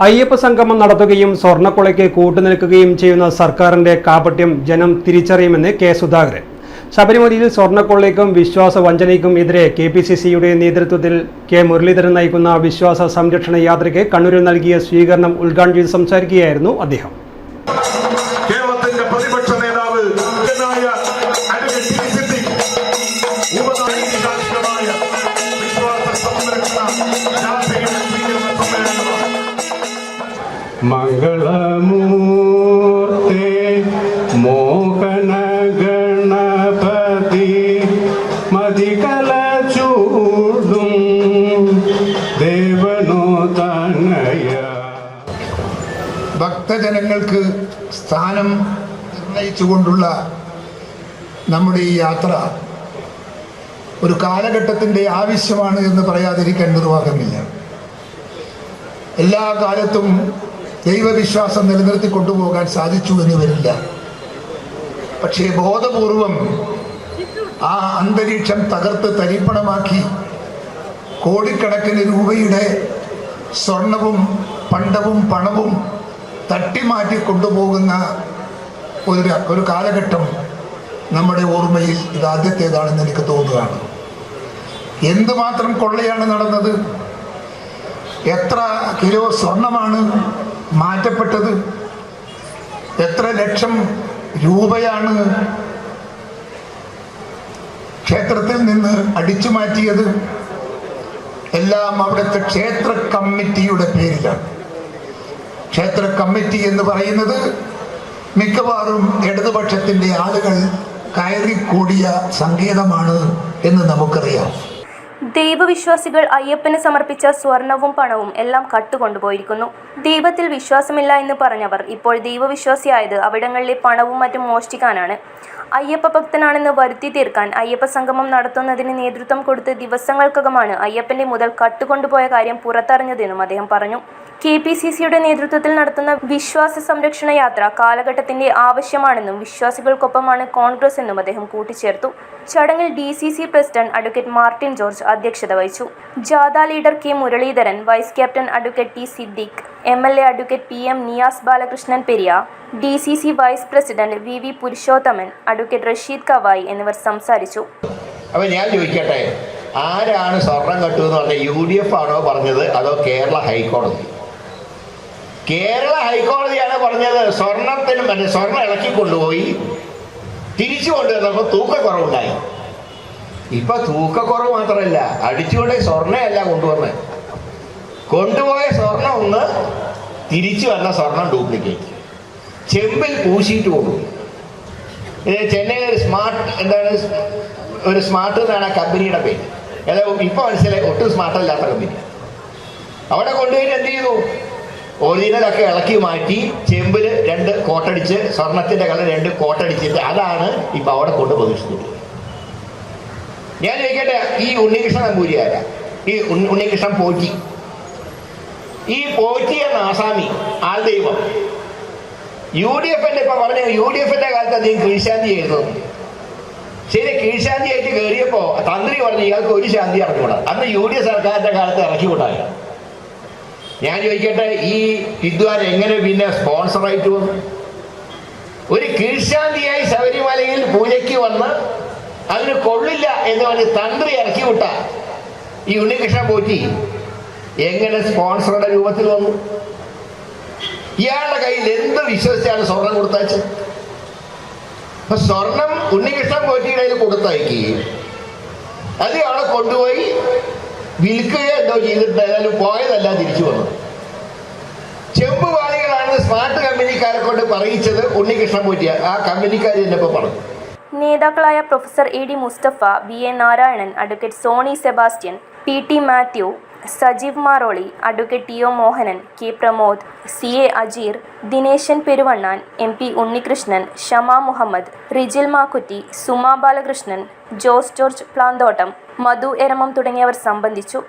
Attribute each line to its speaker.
Speaker 1: അയ്യപ്പ സംഗമം നടത്തുകയും സ്വർണക്കൊളയ്ക്ക് കൂട്ടുനിൽക്കുകയും ചെയ്യുന്ന സർക്കാരിന്റെ കാപട്യം ജനം തിരിച്ചറിയുമെന്ന് കെ സുധാകരൻ. ശബരിമലയിൽ സ്വർണക്കൊള്ളയ്ക്കും വിശ്വാസ വഞ്ചനയ്ക്കും എതിരെ കെ പി സി സിയുടെ നേതൃത്വത്തിൽ കെ മുരളീധരൻ നയിക്കുന്ന വിശ്വാസ സംരക്ഷണ യാത്രയ്ക്ക് കണ്ണൂരിൽ നൽകിയ സ്വീകരണം ഉദ്ഘാടനം ചെയ്ത് സംസാരിക്കുകയായിരുന്നു അദ്ദേഹം.
Speaker 2: മംഗളമൂർത്തേ മോഹന ഗണപതി മതികല ചൂടും ദേവനോ തനയ
Speaker 3: ഭക്തജനങ്ങൾക്ക് സ്ഥാനം നിർണയിച്ചുകൊണ്ടുള്ള നമ്മുടെ ഈ യാത്ര ഒരു കാലഘട്ടത്തിന്റെ ആവശ്യമാണ് എന്ന് പറയാതിരിക്കാൻ നിർവാഹമില്ല. എല്ലാ കാലത്തും ദൈവവിശ്വാസം നിലനിർത്തി കൊണ്ടുപോകാൻ സാധിച്ചു എന്ന് വരില്ല. പക്ഷേ ബോധപൂർവം ആ അന്തരീക്ഷം തകർത്ത് തരിപ്പണമാക്കി കോടിക്കണക്കിന് രൂപയുടെ സ്വർണവും പണ്ടവും പണവും തട്ടിമാറ്റി കൊണ്ടുപോകുന്ന ഒരു ഒരു കാലഘട്ടം നമ്മുടെ ഓർമ്മയിൽ ഇത് ആദ്യത്തേതാണെന്ന് എനിക്ക് തോന്നുകയാണ്. എന്തുമാത്രം കൊള്ളയാണ് നടന്നത്? എത്ര കിലോ സ്വർണമാണ് മാറ്റപ്പെട്ടത്? എത്ര ലക്ഷം രൂപയാണ് ക്ഷേത്രത്തിൽ നിന്ന് അടിച്ചു മാറ്റിയത്? എല്ലാം അവിടുത്തെ ക്ഷേത്ര കമ്മിറ്റിയുടെ പേരിലാണ്. ക്ഷേത്ര കമ്മിറ്റി എന്ന് പറയുന്നത് മിക്കവാറും ഇടതുപക്ഷത്തിന്റെ ആളുകൾ കയറിക്കൂടിയ സങ്കേതമാണ് എന്ന് നമുക്കറിയാം.
Speaker 4: ദൈവവിശ്വാസികൾ അയ്യപ്പന് സമർപ്പിച്ച സ്വർണവും പണവും എല്ലാം കട്ടുകൊണ്ടുപോയിരിക്കുന്നു. ദൈവത്തിൽ വിശ്വാസമില്ല എന്ന് പറഞ്ഞവർ ഇപ്പോൾ ദൈവവിശ്വാസിയായത് അവിടങ്ങളിലെ പണവും മറ്റും മോഷ്ടിക്കാനാണ്. അയ്യപ്പ ഭക്തനാണെന്ന് വരുത്തി തീർക്കാൻ അയ്യപ്പ സംഗമം നടത്തുന്നതിന് നേതൃത്വം കൊടുത്ത് ദിവസങ്ങൾക്കകമാണ് അയ്യപ്പന്റെ മുതൽ കട്ടുകൊണ്ടുപോയ കാര്യം പുറത്തറിഞ്ഞതെന്നും അദ്ദേഹം പറഞ്ഞു. കെ പി സി സിയുടെ നേതൃത്വത്തിൽ നടത്തുന്ന വിശ്വാസ സംരക്ഷണ യാത്ര കാലഘട്ടത്തിന്റെ ആവശ്യമാണെന്നും വിശ്വാസികൾക്കൊപ്പമാണ് കോൺഗ്രസ് എന്നും അദ്ദേഹം കൂട്ടിച്ചേർത്തു. ചടങ്ങിൽ D C C president advocate Martin George അധ്യക്ഷത വഹിച്ചു. ജാഥ leader K Muraleedharan vice captain advocate T Siddique M L A advocate P M Niyas Balakrishnan Periya D C C vice president V V Purushothaman advocate Rasheed Kavayi എന്നിവർ സംസാരിച്ചു.
Speaker 5: അപ്പൊ ഞാൻ ചോദിക്കട്ടെ ആരാണ് സ്വർണം കെട്ടു എന്ന് പറഞ്ഞ യു ഡി എഫ് ആണോ പറഞ്ഞത് അതോ കേരള ഹൈക്കോടതി? കേരള ഹൈക്കോടതിയാണ് പറഞ്ഞത് സ്വർണത്തിന് മറ്റേ സ്വർണം ഇളക്കി കൊണ്ടുപോയി തിരിച്ചു കൊണ്ടുവന്നപ്പോൾ തൂക്കക്കുറവുണ്ടായി. ഇപ്പൊ തൂക്കക്കുറവ് മാത്രമല്ല അടിച്ചുകൊണ്ട് സ്വർണയല്ല കൊണ്ടുവന്നത് കൊണ്ടുപോയ സ്വർണം ഒന്ന് തിരിച്ചു വന്ന സ്വർണം ഡ്യൂപ്ലിക്കേറ്റ് ചെമ്പിൽ പൂശിയിട്ട് കൊണ്ടുപോയി ചെന്നൈ ഒരു സ്മാർട്ട് എന്താണ് ഒരു സ്മാർട്ട് എന്നാണ് ആ കമ്പനിയുടെ പേര്. ഏതാ ഇപ്പൊ മനസ്സിലായി ഒട്ടും സ്മാർട്ട് അല്ലാത്ത കമ്പനി. അവിടെ കൊണ്ടുപോയിട്ട് എന്ത് ചെയ്തു? ഒറിജിനലൊക്കെ ഇളക്കി മാറ്റി ചെമ്പിൽ രണ്ട് കോട്ടടിച്ച് സ്വർണത്തിന്റെ കളർ രണ്ട് കോട്ടടിച്ചിട്ട് അതാണ് ഇപ്പൊ അവിടെ കൊണ്ട് പ്രതീക്ഷിച്ചത്. ഞാൻ ചോദിക്കട്ടെ ഈ ഉണ്ണികൃഷ്ണൻ നമ്പൂരിയാര ഈ ഉണ്ണി- ഉണ്ണികൃഷ്ണൻ പോറ്റി. ഈ പോറ്റി എന്ന ആസാമി ആൾ ദൈവം. യു ഡി എഫിന്റെ ഇപ്പൊ പറഞ്ഞു യു ഡി എഫിന്റെ കാലത്ത് അദ്ദേഹം കീഴ്ശാന്തി ആയിരുന്നു. ശരി കീഴ്ശാന്തി ആയിട്ട് കയറിയപ്പോ തന്ത്രി പറഞ്ഞു ഇയാൾക്ക് ഒരു ശാന്തി ഇറക്കിവിടാം അന്ന് യു ഡി എഫ് സർക്കാരിന്റെ കാലത്ത് ഇറക്കി വിടാൻ ഞാൻ ചോദിക്കട്ടെ ഈ വിദ്വാൻ എങ്ങനെ പിന്നെ സ്പോൺസറായിട്ട് വന്നു? ഒരു കീഴ്ശാന്തിയായി ശബരിമലയിൽ പൂജയ്ക്ക് വന്ന് അതിന് കൊള്ളില്ല എന്ന് പറഞ്ഞ് തന്ത്രി ഇറക്കി വിട്ട ഈ ഉണ്ണികൃഷ്ണൻ പോറ്റി. എങ്ങനെ സ്പോൺസറുടെ രൂപത്തിൽ വന്നു? ഇയാളുടെ കയ്യിൽ എന്ത് വിശ്വസിച്ചാണ് സ്വർണം കൊടുത്തയച്ചത്? അപ്പൊ സ്വർണം ഉണ്ണികൃഷ്ണൻ പോറ്റിയുടെ കയ്യിൽ കൊടുത്തയക്കുകയും അത് അവിടെ കൊണ്ടുപോയി വിൽക്കുകയോ എന്തോ ചെയ്തിട്ട് ഏതായാലും പോയതല്ല തിരിച്ചു വന്നു ചെമ്പ് വാളികളാണ് സ്മാർട്ട് കമ്പനിക്കാരെ കൊണ്ട് പറയിച്ചത് ഉണ്ണികൃഷ്ണൻ പോറ്റിയ ആ കമ്പനിക്കാർ ഇപ്പൊ പറഞ്ഞു.
Speaker 4: നേതാക്കളായ professor A D Musthafa V A Narayanan advocate Sony Sebastian P T Mathew Sajeev Maroli advocate T O Mohanan K Pramod C A Ajeer Dineshan Peruvannan M P Unnikrishnan Shama Muhammad Rijil Makkutty Suma Balakrishnan Jose George Planthottam Madhu Eramam തുടങ്ങിയവർ സംബന്ധിച്ചു.